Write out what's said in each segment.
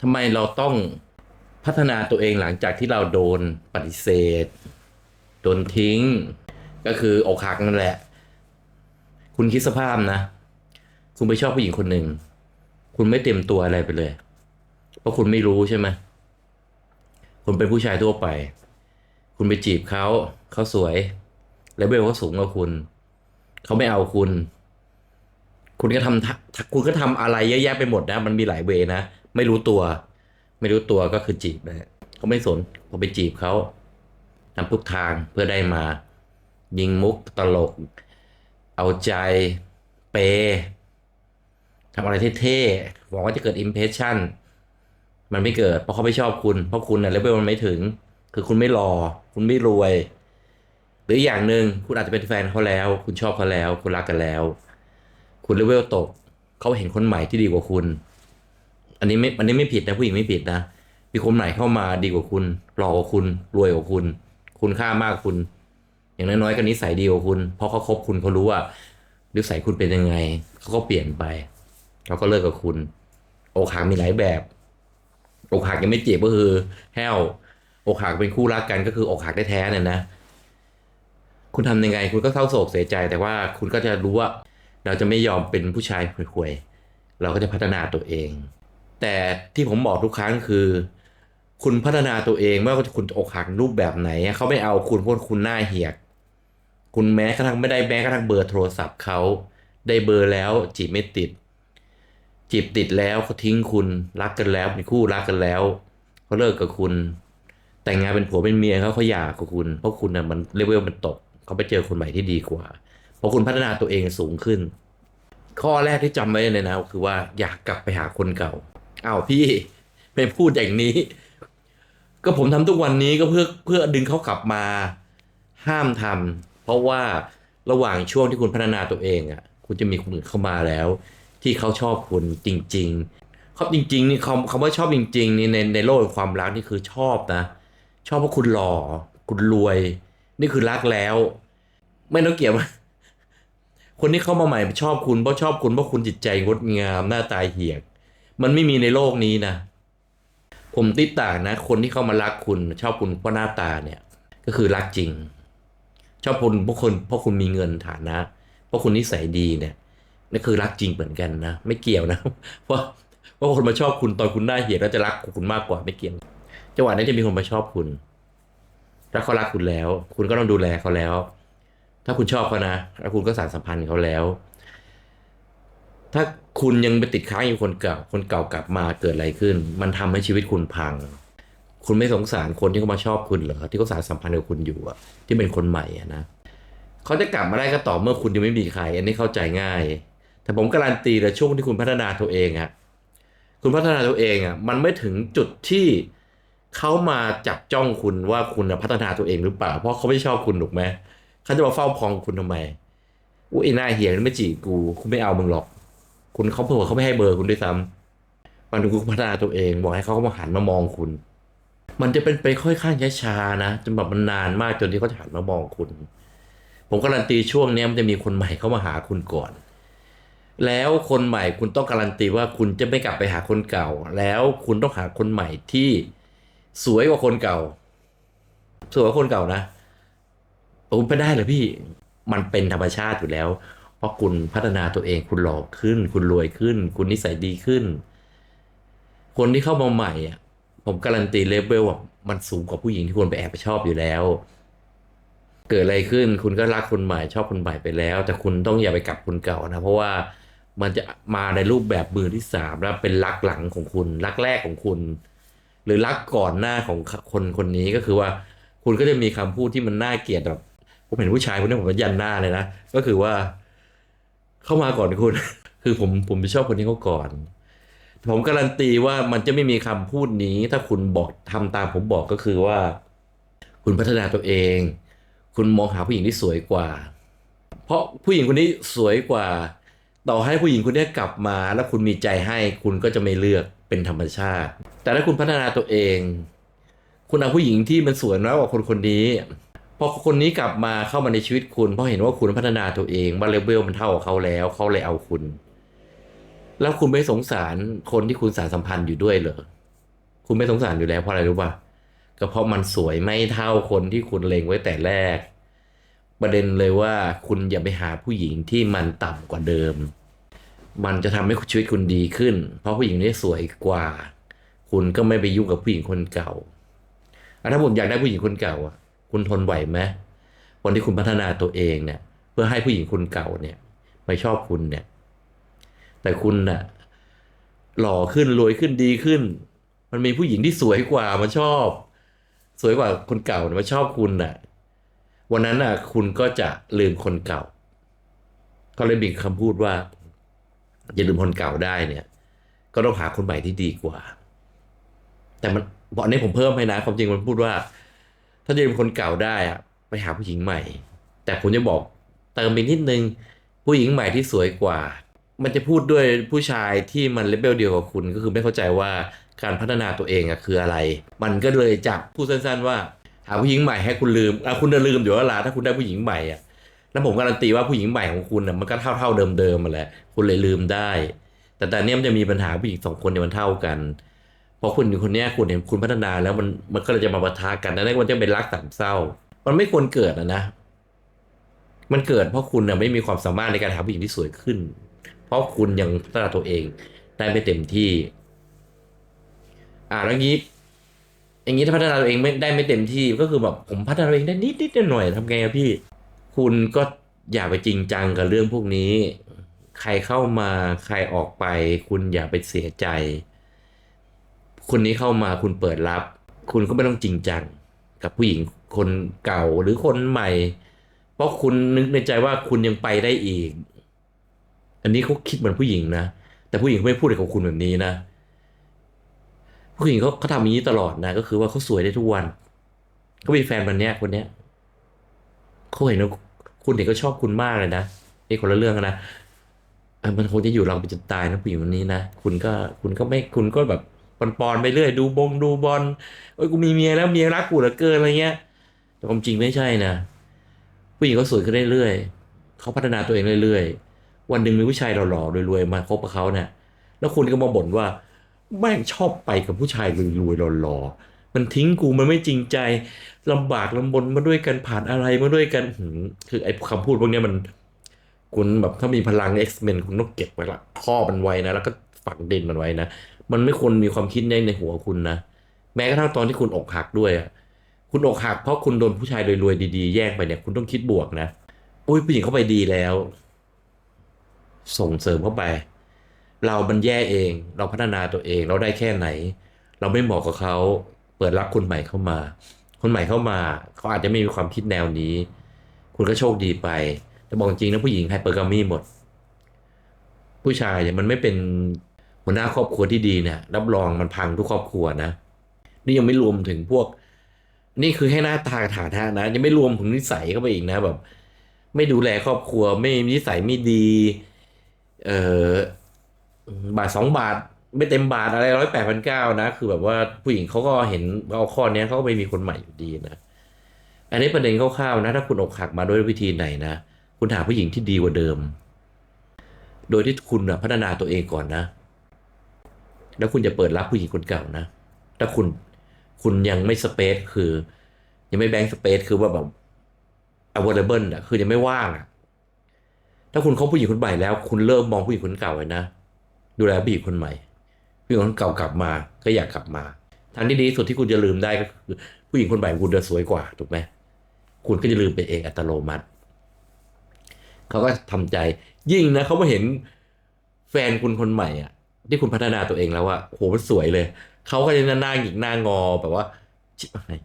ทำไมเราต้องพัฒนาตัวเองหลังจากที่เราโดนปฏิเสธ โดนทิ้ง ก็คืออกหักนั่นแหละ คุณคิดสภาพนะ คุณไปชอบผู้หญิงคนหนึ่ง คุณไม่เต็มตัวอะไรไปเลย เพราะคุณไม่รู้ใช่ไหมคุณเป็นผู้ชายทั่วไป คุณไปจีบเขาเขาสวย แล้วเบลเขาสูงกว่าคุณ เขาไม่เอาคุณ คุณก็ทำคุณก็ทำอะไรเยอะแยะไปหมดนะ มันมีหลายเวนะ ไม่รู้ตัว ไม่รู้ตัวก็คือจีบนะเขาไม่สนเขาไปจีบเขาทำทุกทางเพื่อได้มา ยิงมุกตลก เอาใจเปย์ทำอะไรเท่ๆหวังว่าจะเกิดอิมเพรสชั่นมันไม่เกิด เพราะเขาไม่ชอบคุณ เพราะคุณน่ะเลเวลมันไม่ถึง คือคุณไม่รอ คุณไม่รวย หรืออย่างหนึ่งคุณอาจจะเป็นแฟนเขาแล้ว คุณชอบเขาแล้ว คุณรักกันแล้ว คุณเลเวลตก เขาเห็นคนใหม่ที่ดีกว่าคุณ อันนี้ไม่อันนี้ไม่ผิดนะผู้หญิงไม่ผิดนะมีคนใหม่เข้ามาดีกว่าคุณหล่อกว่าคุณรวยกว่าคุณ คุณค่ามากกว่าคุณ อย่างน้อยๆก็นิสัยดีกว่าคุณเพราะเขาคบคุณเขารู้ว่านิสัยคุณเป็นยังไงเขาก็เปลี่ยนไปเขาก็เลิกกับคุณ อกหักมีหลายแบบอกหักยังไม่เจ็บก็คือแห้วอกหักเป็นคู่รักกันก็คืออกหักได้แท้เนี่ยนะ คุณทำยังไง คุณก็เศร้าโศกเสียใจแต่ว่าคุณก็จะรู้ว่า เราจะไม่ยอมเป็นผู้ชายห่วยๆเราก็จะพัฒนาตัวเอง แต่ที่ผมบอกทุกครั้งคือ คุณพัฒนาตัวเองไม่ว่าคุณจะอกหักรูปแบบไหนเขาไม่เอาคุณเพราะคุณหน้าเหียก คุณแม้กระทั่งไม่ได้แม้กระทั่งเบอร์โทรศัพท์เขาได้เบอร์แล้วจีบไม่ติด จีบติดแล้วเขาทิ้งคุณรักกันแล้วเป็นคู่รักกันแล้วเขาเลิกกับคุณ แต่งงานเป็นผัวเป็นเมียเขาเขาหย่ากับคุณ เพราะคุณน่ะมันเลเวลมันตกเขาไปเจอคนใหม่ที่ดีกว่า เพราะคุณพัฒนาตัวเองสูงขึ้น ข้อแรกที่จำไว้เลยนะคือว่าอยากกลับไปหาคนเก่า อ้าวพี่ไปพูดอย่างนี้ ก็ผมทำทุกวันนี้ก็เพื่อเพื่อดึงเขากลับมา ห้ามทำเพราะว่าระหว่างช่วงที่คุณพัฒนาตัวเองอะ คุณจะมีคนอื่นเข้ามาแล้ว ที่เขาชอบคุณจริงๆเขาจริงๆนี่คำคำว่าชอบจริงๆนี่ในในโลกความรักนี่คือชอบนะ ชอบเพราะคุณหล่อคุณรวย นี่คือรักแล้ว ไม่ต้องเกี่ยวคนที่เข้ามาใหม่ชอบคุณเพราะชอบคุณเพราะคุณจิตใจงดงามหน้าตาเหียก มันไม่มีในโลกนี้นะ ผมติดต่างนะ คนที่เข้ามารักคุณ ชอบคุณเพราะหน้าตาเนี่ย ก็คือรักจริง ชอบคุณเพราะคนเพราะคุณมีเงินฐานะ เพราะคุณนิสัยดีเนี่ยนั่นคือรักจริงเหมือนกันนะ ไม่เกี่ยวนะเพราะเพราะคนมาชอบคุณตอนคุณหน้าเหี่ยแล้วจะรักคุณมากกว่าไม่เกี่ยวจังหวะนี้จะมีคนมาชอบคุณถ้าเขารักคุณแล้ว คุณก็ต้องดูแลเขาแล้ว ถ้าคุณชอบเขานะแล้วคุณก็สานสัมพันธ์เขาแล้ว ถ้า คุณยังไปติดค้างอยู่คนเก่า คนเก่ากลับมาเกิดอะไรขึ้น มันทำให้ชีวิตคุณพัง คุณไม่สงสารคนที่เขามาชอบคุณเหรอ ที่เขาสานสัมพันธ์กับคุณอยู่อะที่เป็นคนใหม่อะนะเขาจะกลับมาได้ก็ต่อเมื่อคุณยังไม่มีใคร อันนี้เข้าใจง่าย แต่ผมการันตีเลยช่วงที่คุณพัฒนาตัวเองอะคุณพัฒนาตัวเองอะมันไม่ถึงจุดที่เขามาจับจ้องคุณว่าคุณนะพัฒนาตัวเองหรือเปล่า เพราะเขาไม่ชอบคุณถูกไหมเขาจะมาเฝ้าพองคุณทำไมอุ้ยหน้าเหี่ยมันไม่จีบกู คุณไม่เอามึงหรอก คุณเขาเผื่อเขาไม่ให้เบอร์คุณด้วยซ้ำวันคุณพัฒนาตัวเอง บอกให้เขามาหันมามองคุณ มันจะเป็นไปค่อยข้างช้าๆนะจนแบบมันนานมากจนที่เขาจะหันมามองคุณ ผมการันตีช่วงนี้มันจะมีคนใหม่เข้ามาหาคุณก่อน แล้วคนใหม่คุณต้องการันตีว่าคุณจะไม่กลับไปหาคนเก่า แล้วคุณต้องหาคนใหม่ที่สวยกว่าคนเก่า สวยกว่าคนเก่านะโอ้ไปได้เหรอพี่ มันเป็นธรรมชาติอยู่แล้ว ราะคุณพัฒนาตัวเองคุณหล่อขึ้น คุณรวยขึ้น คุณนิสัยดีขึ้น คนที่เข้ามาใหม่อะผมการันตีเลเวลอะมันสูงกว่าผู้หญิงที่คุณไปแอบไปชอบอยู่แล้ว เกิดอะไรขึ้นคุณก็รักคนใหม่ชอบคนใหม่ไปแล้ว แต่คุณต้องอย่าไปกลับคนเก่านะ เพราะว่ามันจะมาในรูปแบบมือที่สามแล้วเป็นรักหลังของคุณ รักแรกของคุณ หรือรักก่อนหน้าของคนคนนี้ก็คือว่า คุณก็จะมีคำพูดที่มันน่าเกลียดแบบผมเห็นผู้ชายคนนี้ผมก็ยันหน้าเลยนะก็คือว่า เข้ามาก่อนคุณ คือผมผมไปชอบคนที่เขาก่อน ผมการันตีว่ามันจะไม่มีคำพูดนี้ ถ้าคุณบอกทำตามผมบอกก็คือว่า คุณพัฒนาตัวเอง คุณมองหาผู้หญิงที่สวยกว่า เพราะผู้หญิงคนนี้สวยกว่า ต่อให้ผู้หญิงคนนี้กลับมา แล้วคุณมีใจให้คุณก็จะไม่เลือกเป็นธรรมชาติ แต่ถ้าคุณพัฒนาตัวเอง คุณเอาผู้หญิงที่มันสวยน้อยกว่าคนคนนี้ อคนนี้กลับมาเข้ามาในชีวิตคุณ เพราะเห็นว่าคุณพัฒนาตัวเองว่าเลเวลมันเท่ากับเขาแล้ว เขาเลยเอาคุณ แล้วคุณไม่สงสารคนที่คุณสารสัมพันธ์อยู่ด้วยเหรอคุณไม่สงสารอยู่แล้วเพราะอะไรรู้ป่ะก็เพราะมันสวยไม่เท่าคนที่คุณเลงไว้แต่แรก ประเด็นเลยว่าคุณอย่าไปหาผู้หญิงที่มันต่ำกว่าเดิม มันจะทำให้ชีวิตคุณดีขึ้น เพราะผู้หญิงนี้สวยกว่า คุณก็ไม่ไปยุ่งกับผู้หญิงคนเก่าอะถ้าผมอยากได้ผู้หญิงคนเก่าอะ คุณทนไหวไหมวันที่คุณพัฒนาตัวเองเนี่ย เพื่อให้ผู้หญิงคนเก่าเนี่ย ไม่ชอบคุณเนี่ย แต่คุณน่ะหล่อขึ้นรวยขึ้นดีขึ้น มันมีผู้หญิงที่สวยกว่ามาชอบ สวยกว่าคนเก่าเนี่ยมาชอบคุณน่ะ วันนั้นน่ะ คุณก็จะลืมคนเก่า ก็เลยมีคำพูดว่า อย่าลืมคนเก่าได้เนี่ย ก็ต้องหาคนใหม่ที่ดีกว่า แต่มันบอกนี้ผมเพิ่มให้นะความจริงมันพูดว่า ถ้าจะลืมคนเก่าได้อะไปหาผู้หญิงใหม่ แต่ผมจะบอกเติมอีกนิดนึงผู้หญิงใหม่ที่สวยกว่า มันจะพูดด้วยผู้ชายที่มันเลเวลเดียวกับคุณก็คือไม่เข้าใจว่าการพัฒนาตัวเองอะคืออะไร มันก็เลยจับพูดสั้นๆว่า หาผู้หญิงใหม่ให้คุณลืมอะคุณจะลืมเดี๋ยวเวลาถ้าคุณได้ผู้หญิงใหม่อะแล้วผมการันตีว่าผู้หญิงใหม่ของคุณอะมันก็เท่าเท่าๆเดิมๆมาแหละ คุณเลยลืมได้ แต่แตอนนี้ยมันจะมีปัญหาผู้หญิงสองคนเนี่ยมันเท่ากัน พราะคุณคนนี้คุณเห็นคุณพัฒนาแล้วมันมันก็เลยจะมาปะทะกันนั่นมันจะเป็นรักสามเศร้า มันไม่ควรเกิดนะนะ มันเกิดเพราะคุณนะไม่มีความสามารถในการหาผู้หญิงที่สวยขึ้น เพราะคุณยังพัฒนาตัวเองได้ไม่เต็มที่ อ่าแล้วงี้อย่างนี้ถ้าพัฒนาตัวเองไม่ได้ไม่เต็มที่ก็คือแบบผมพัฒนาตัวเองได้นิดนิดหน่อยทำไงอะพี่ คุณก็อย่าไปจริงจังกับเรื่องพวกนี้ ใครเข้ามาใครออกไป คุณอย่าไปเสียใจ คนนี้เข้ามาคุณเปิดรับ คุณก็ไม่ต้องจริงจัง กับผู้หญิงคนเก่าหรือคนใหม่ เพราะคุณนึกในใจว่าคุณยังไปได้อีก อันนี้เขาคิดเหมือนผู้หญิงนะ แต่ผู้หญิงเขาไม่พูดกับคุณแบบนี้นะ ผู้หญิงเขาเขาทำอย่างนี้ตลอดนะ ก็คือว่าเขาสวยได้ทุกวันเขามีแฟนคนเนี้ยคนเนี้ยเขาเห็นว่าคุณเห็นเขาชอบคุณมากเลยนะนี่คนละเรื่องนะมันคงจะอยู่เราไปจนตายนะผู้หญิงคนนี้นะ คุณก็คุณก็ไม่คุณก็แบบ ปอนๆไปเรื่อยดูบงดูบอลโอ้ยกูมีเมียแล้วเมียรักกูเหลือเกินอะไรเงี้ย แต่ความจริงไม่ใช่นะ ผู้หญิงเขาสวยขึ้นเรื่อยๆเขาพัฒนาตัวเองเรื่อยๆ วันหนึ่งมีผู้ชายหล่อๆรวยๆมาคบกับเขาเนี่ยแล้วคุณก็มาบ่นว่าแม่งชอบไปกับผู้ชายรวยๆหล่อๆมันทิ้งกูมันไม่จริงใจลำบากลำบนมาด้วยกันผ่านอะไรมาด้วยกันคือไอ้คำพูดพวกเนี้ยมัน คุณแบบถ้ามีพลัง X-Men คุณต้องเก็บไว้ละข้อมันไว้นะ แล้วก็ฝังดินมันไว้นะ มันไม่ควรมีความคิดในในหัวคุณนะ แม้กระทั่งตอนที่คุณอกหักด้วยอะคุณอกหักเพราะคุณโดนผู้ชายรวยๆดีๆ แย่งไปเนี่ย คุณต้องคิดบวกนะอุ้ยผู้หญิงเข้าไปดีแล้ว ส่งเสริมเข้าไป เรามันแย่เอง เราพัฒนาตัวเองเราได้แค่ไหน เราไม่เหมาะกับเขาเปิดรับคนใหม่เข้ามา คนใหม่เข้ามาเขาอาจจะไม่มีความคิดแนวนี้ คุณก็โชคดีไป แต่บอกจริงนะผู้หญิงไฮเปอร์กามีหมด ผู้ชายเนี่ยมันไม่เป็น หัวหน้าครอบครัวที่ดีเนี่ย รับรองมันพังทุกครอบครัวนะ นี่ยังไม่รวมถึงพวก นี่คือให้หน้าตาฐานะนะยังไม่รวมถึงนิสัยเข้าไปอีกนะแบบ ไม่ดูแลครอบครัว ไม่มีนิสัยไม่ดี เออบาทสองบาทไม่เต็มบาทอะไรร้อยแปดพันเก้านะ คือแบบว่าผู้หญิงเขาก็เห็นเอาข้อเนี้ยเขาก็ไม่มีคนใหม่อยู่ดีนะอันนี้ประเด็นคร่าวๆนะ ถ้าคุณอกหักมาด้วยวิธีไหนนะ คุณหาผู้หญิงที่ดีกว่าเดิม โดยที่คุณพัฒนาตัวเองก่อนนะ แล้วคุณจะเปิดรับผู้หญิงคนเก่านะ ถ้าคุณคุณยังไม่สเปซคือ ยังไม่แบงค์สเปซคือว่าแบบ available อะคือยังไม่ว่างอะถ้าคุณเขาผู้หญิงคนใหม่แล้ว คุณเริ่มมองผู้หญิงคนเก่าไว้นะดูแลผู้หญิงคนใหม่ผู้หญิงคนเก่ากลับมา ก็อยากกลับมาทางที่ดีที่สุดที่คุณจะลืมได้ก็คือ ผู้หญิงคนใหม่คุณจะสวยกว่าถูกไหมคุณก็จะลืมไปเองอัตโนมัติเขาก็ทำใจยิ่งนะเขามาเห็นแฟนคุณคนใหม่อะ ที่คุณพัฒนาตัวเองแล้วว่าโหมันสวยเลย เขาก็จะหน้าหงิกหน้างอแบบว่าชิบหาย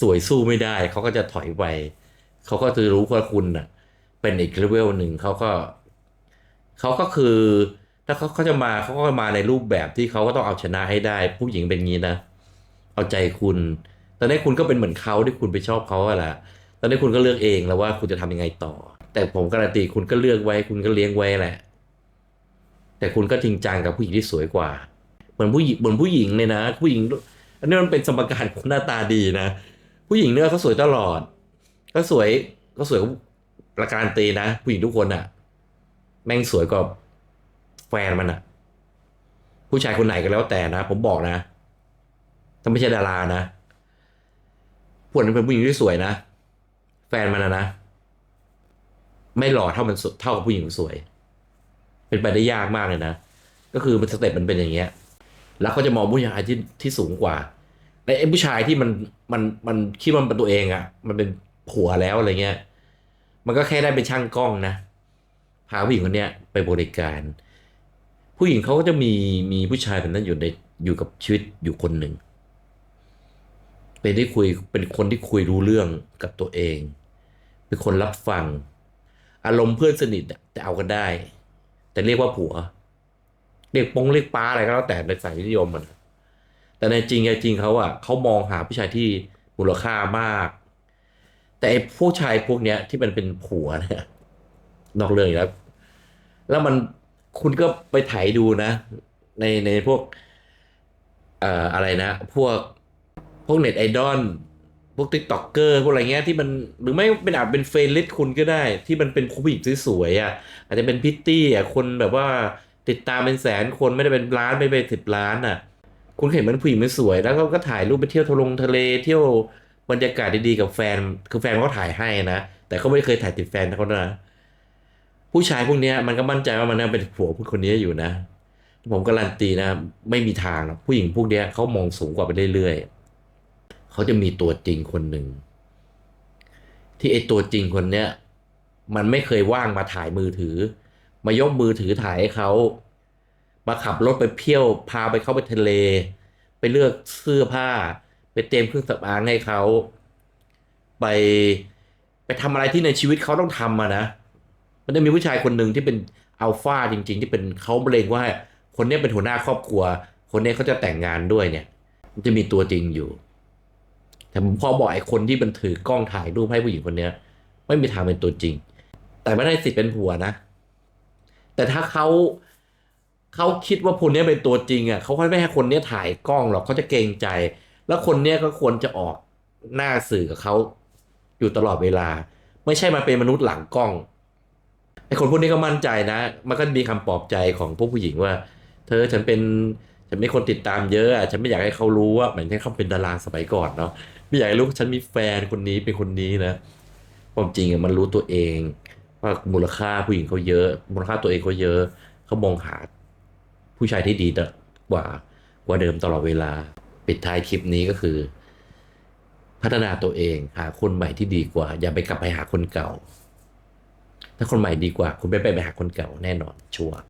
สวยสู้ไม่ได้ เขาก็จะถอยไป เขาก็จะรู้ว่าคุณน่ะเป็นอีกเลเวลหนึ่งเขาก็ เขาก็คือ ถ้าเขาเขาจะมาเขาก็มาในรูปแบบที่เขาก็ต้องเอาชนะให้ได้ ผู้หญิงเป็นงี้นะเอาใจคุณ ตอนนี้คุณก็เป็นเหมือนเขาที่คุณไปชอบเขาอะแหละตอนนี้คุณก็เลือกเองแล้วว่าคุณจะทำยังไงต่อ แต่ผมการันตีคุณก็เลือกไว้ คุณก็เลี้ยงไว้แหละ แต่คุณก็จริงจังกับผู้หญิงที่สวยกว่า เหมือนผู้หญิงเหมือนผู้หญิงเนี่ยนะ ผู้หญิงอันนี้มันเป็นสมการของหน้าตาดีนะ ผู้หญิงเนี่ยเขาสวยตลอด ก็สวยก็สวยประการตีนะ ผู้หญิงทุกคนอะแม่งสวยกว่าแฟนมันอะผู้ชายคนไหนก็แล้วแต่นะ ผมบอกนะถ้าไม่ใช่ดารานะพวกนั้นเป็นผู้หญิงที่สวยนะ แฟนมันนะนะ ไม่หล่อเท่ามันเท่ากับผู้หญิงสวย เป็นไปได้ยากมากเลยนะ ก็คือมันสเต็ปมันเป็นอย่างเงี้ย แล้วเขาจะมองผู้ชายที่ที่สูงกว่าแต่ไอ้ผู้ชายที่มันมันมันคิดว่ามันเป็นตัวเองอะ่ะ มันเป็นผัวแล้วอะไรเงี้ย มันก็แค่ได้เป็นช่างกล้องนะ พาผู้หญิงคนเนี้ยไปบริการ ผู้หญิงเขาก็จะมีมีผู้ชายแบบนั้นอยู่ในอยู่กับชีวิตอยู่คนหนึ่ง เป็นที่คุยเป็นคนที่คุยรู้เรื่องกับตัวเอง เป็นคนรับฟัง อารมณ์เพื่อนสนิทอะแต่เอากันได้ แต่เรียกว่าผัว เรียกปงเรียกป้าอะไรก็แล้วแต่ในสายนิยมมันแต่ในจริงจริงเขาอะเขามองหาผู้ชายที่มูลค่ามาก แต่ไอ้ผู้ชายพวกเนี้ยที่มันเป็นผัวเนี่ยนอกเรื่องอีกแล้วแล้วมันคุณก็ไปถ่ายดูนะ ในในพวกเอ่ออะไรนะ พวกพวกเน็ตไอดอล พวกติ๊กต็อกเกอร์พวกอะไรเงี้ยที่มันหรือไม่เป็นอาจเป็นเฟรนลิสคุณก็ได้ ที่มันเป็นผู้หญิงสวยๆอะอาจจะเป็นพิตตี้อะคนแบบว่าติดตามเป็นแสนคนไม่ได้เป็นล้านไม่เป็นสิบล้านอะ คุณเห็นมันผู้หญิงมันสวย แล้วก็ก็ถ่ายรูปไปเที่ยวทะลงทะเลเที่ยวบรรยากาศดีๆกับแฟน คือแฟนเขาถ่ายให้นะ แต่เขาไม่เคยถ่ายติดแฟนเขานะผู้ชายพวกเนี้ยมันก็มั่นใจว่ามันเป็นผัวผู้คนนี้อยู่นะ ผมการันตีนะ ไม่มีทางหรอกผู้หญิงพวกเนี้ยเขามองสูงกว่าไปเรื่อยๆ เขาจะมีตัวจริงคนหนึ่ง ที่ไอตัวจริงคนเนี้ยมันไม่เคยว่างมาถ่ายมือถือ มายกมือถือถ่ายให้เขามาขับรถไปเที่ยว พาไปเข้าไปทะเล ไปเลือกเสื้อผ้า ไปเตรียมเครื่องสำอางให้เขา ไปไปทำอะไรที่ในชีวิตเขาต้องทำอะนะ มันจะมีผู้ชายคนหนึ่งที่เป็นอัลฟาจริง ๆ ที่เป็นเขาเล็งว่า คนนี้เป็นหัวหน้าครอบครัว คนนี้เขาจะแต่งงานด้วยเนี่ย มันจะมีตัวจริงอยู่ แต่ผมพอบอกไอ้คนที่มันถือกล้องถ่ายรูปให้ผู้หญิงคนเนี้ย ไม่มีทางเป็นตัวจริง แต่ไม่ได้สิทธิ์เป็นผัวนะ แต่ถ้าเขาเขาคิดว่าคนนี้เป็นตัวจริงอะเขาไม่ให้คนนี้ถ่ายกล้องหรอกเขาจะเกรงใจ แล้วคนเนี้ยก็ควรจะออกหน้าสื่อกับเขาอยู่ตลอดเวลา ไม่ใช่มาเป็นมนุษย์หลังกล้องไอ้คนพวกนี้ก็มั่นใจนะ มันก็มีคำปลอบใจของพวกผู้หญิงว่า เธอฉันเป็น ฉันไมีคนติดตามเยอะอะฉันไม่อยากให้เขารู้ว่าเหมือนที่เขาเป็นดาราสมัยก่อนเนาะไม่อยากให้รู้ว่าฉันมีแฟนคนนี้เป็นคนนี้นะความจริงอะมันรู้ตัวเองว่ามูลค่าผู้หญิงเขาเยอะ มูลค่าตัวเองเขาเยอะเขามองหาผู้ชายที่ดีกว่ากว่าเดิมตลอดเวลา ปิดท้ายคลิปนี้ก็คือ พัฒนาตัวเองหาคนใหม่ที่ดีกว่า อย่าไปกลับไปหาคนเก่า ถ้าคนใหม่ดีกว่า คุณไม่ไปไปหาคนเก่าแน่นอนชัวร์